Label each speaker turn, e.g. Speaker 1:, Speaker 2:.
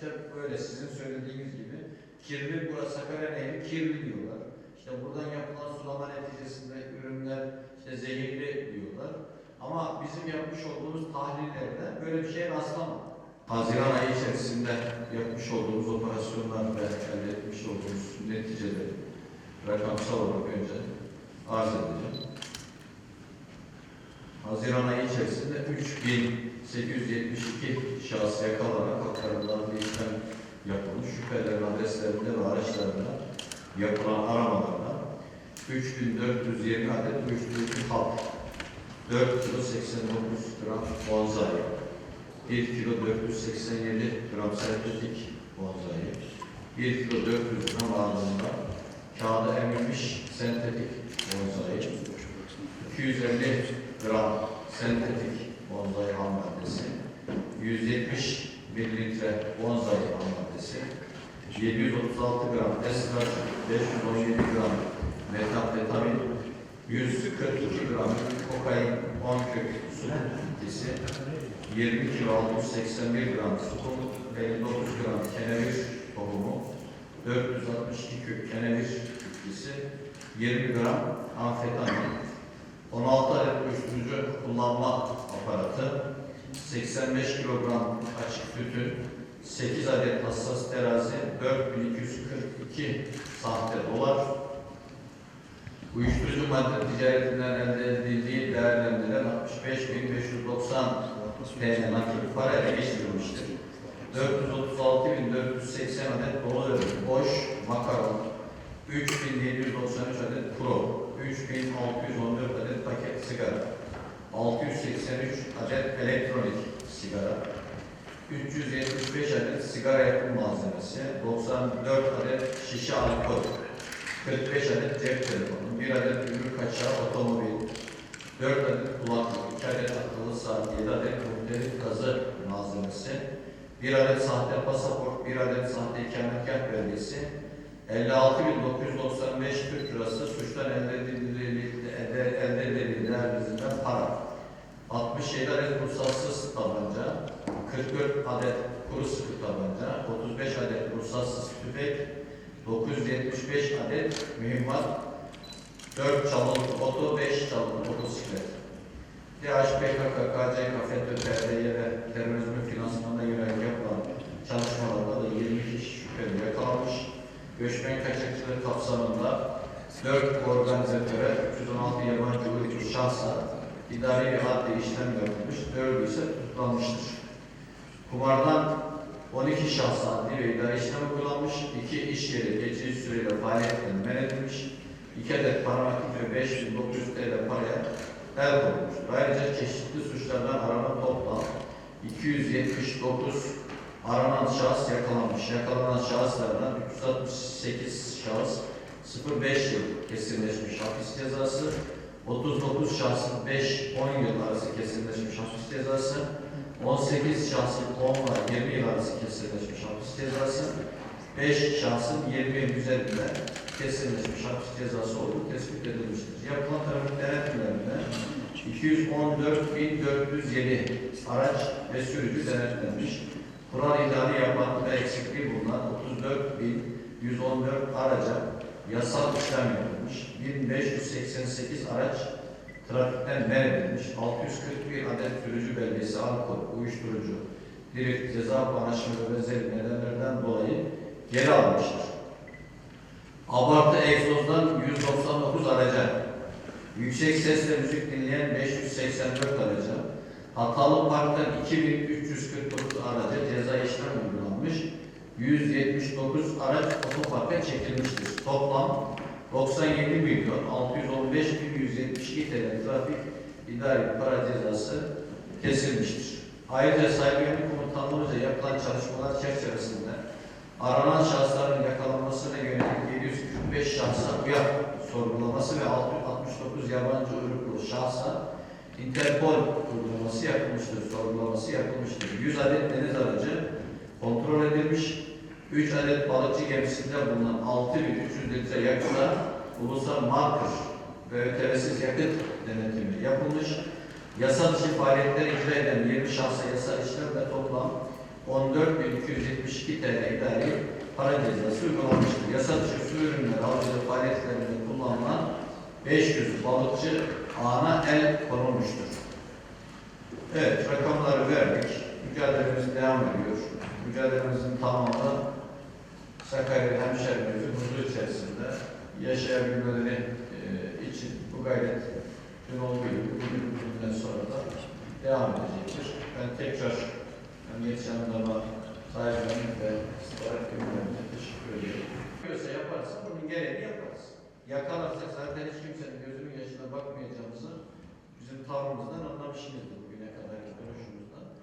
Speaker 1: işte böyle sizin söylediğiniz gibi kirli, burası Sakarya Nehri kirli diyorlar. İşte buradan yapılan sulama neticesinde ürünler işte zehirli diyorlar. Ama bizim yapmış olduğumuz tahlillerde böyle bir şeye rastlamadık. Haziran ayı içerisinde yapmış olduğumuz operasyonlar ve elde etmiş olduğumuz neticeleri rakamsal olarak önce arz edeceğim. Haziran ayı içerisinde 3872 şahıs yakalanarak haklarından bir yapılmış. Şüphelerin adreslerinde ve araçlarında yapılan aramalarla 3420 adet uyuşturucu hap, 4 kilo 89 gram bonzai, 1 kilo 487 gram sentetik bonzai, 1 kilo 400 gram ağırlığında kağıda emilmiş sentetik bonzai, 250 gram sentetik bonzai ham maddesi, 170 mililitre bonzai ham maddesi, 736 gram esrar, 517 gram metamfetamin, 142 gram kokain, 10 kök su bitkisi, 20 kilo 681 gram sukum, 59 gram kenevir tohumu, 462 kök kenevir bitkisi, 20 gram amfetamin, 16 adet uyuşturucu kullanma aparatı, 85 kilogram açık tütün, 8 adet hassas terazi, 4242 sahte dolar, uyuşturucu madde ticaretinden elde edildiği değerlendirilen 65.590 TL nakit para ele geçirilmiştir. 436.480 adet dolu ürün, boş makaron, 3.793 adet pro, 3.614 adet paket sigara, 683 adet elektronik sigara, 375 adet sigara yapım malzemesi, 94 adet şişe alkol, 45 adet cep telefonu, 1 adet ürün kaçağı otomobil, 4 adet kulaklık, 2 adet akıllı saat, 7 adet muhtelif gazı malzemesi, 1 adet sahte pasaport, 1 adet sahte ikametgah belgesi, 56.995 Türk lirası suçtan elde edildiği elde, elde edildiği değerlerinden para, 67 adet ruhsatsız tabanca, 44 adet kuru sıkı tabanca, 35 adet ruhsatsız tüfek, 975 adet mühimmat, 4 çalıntı oto, 5 çalıntı motosiklet. DH, PKK, KCK, FETÖ, PYD ve terörizmin finansmanına yönelik yapılan çalışmalarda da 20 kişi şüpheli yakalanmış. Göçmen kaçakçılığı kapsamında 4 organizatöre, 316 yabancı uyruklu şahsa idari bir adli işlem yapılmış, 4'ü ise tutuklanmıştır. Kumardan 12 şahsa adli ve idari işlem uygulanmış, 2 iş yeri geçici süreyle faaliyetten men edilmiş, 2 adet parmaklık ve 5900 TL paraya el konulmuştur. Ayrıca çeşitli suçlardan aranan toplam 279 aranan şahıs yakalanmış. Yakalanan şahıslardan 368 şahıs 0-5 yıl kesinleşmiş hapis cezası, 39 şahsın 5-10 yıl arası kesinleşmiş hapis cezası, 18 şahsın 10 ile 20 yıl arası kesinleşmiş hapis cezası, 5 şahsın 20 yıl üzerinde kesinleşmiş hapis cezası olduğu tespit edilmiştir. Yapılan trafik denetlerinde 214.407 araç ve sürücü denetlenmiş. Kural ihlali yapan ve eksikliği bulunan 34.114 araca yasal işlem yapılmış. 1588 araç trafikten men edilmiş. 641 adet sürücü belgesi, alkol, uyuşturucu, drift, ceza paylaşımı ve benzeri nedenlerden dolayı geri alınmıştır. Abartı egzozdan 199 araca, yüksek sesle müzik dinleyen 584 araca, hatalı parktan 2349 araca ceza işlem uygulanmış, 179 araç otoparka çekilmiştir. Toplam 97 milyon 615 bin 172 TL trafik idari para cezası kesilmiştir. Ayrıca sahibi komutanlığımızca yapılan çalışmalar çerçevesinde aranan şahısların yakalanmasına yönelik 745 şahsa uyar sorgulaması ve 669 yabancı uyruklu şahsa Interpol uygulaması yapılmıştır, sorgulaması yapılmıştır. 100 adet deniz aracı kontrol edilmiş, 3 adet balıkçı gemisinde bulunan 6300 litre yakıta ulusal marker ve ötelesiz yakıt denetimi yapılmış. Yasa dışı faaliyetler icra eden 20 şahsa yasal işlem ve toplam 10 14.272 TL idari para cezası uygulanmıştır. Yasa dışı su ürünleri avcılık faaliyetlerinde kullanılan 500 balıkçı ağına el konulmuştur. Evet, rakamları verdik. Mücadelemiz devam ediyor. Mücadelemizin tamamı Sakarya hemşehrilerimizin huzur içerisinde yaşayabilmeleri e, için bu gayret dün olduğu gibi bugün bugünden sonra da devam edecektir. Ben tekrar Emniyet Jandarma sahiplerine ve istihbarat birimlerine teşekkür ediyorum. Yapıyorsa yaparsa bunun gereğini yaparız. Yakalarsak zaten hiç kimsenin gözünün yaşına bakmayacağımızı bizim tavrımızdan anlamışsınızdır.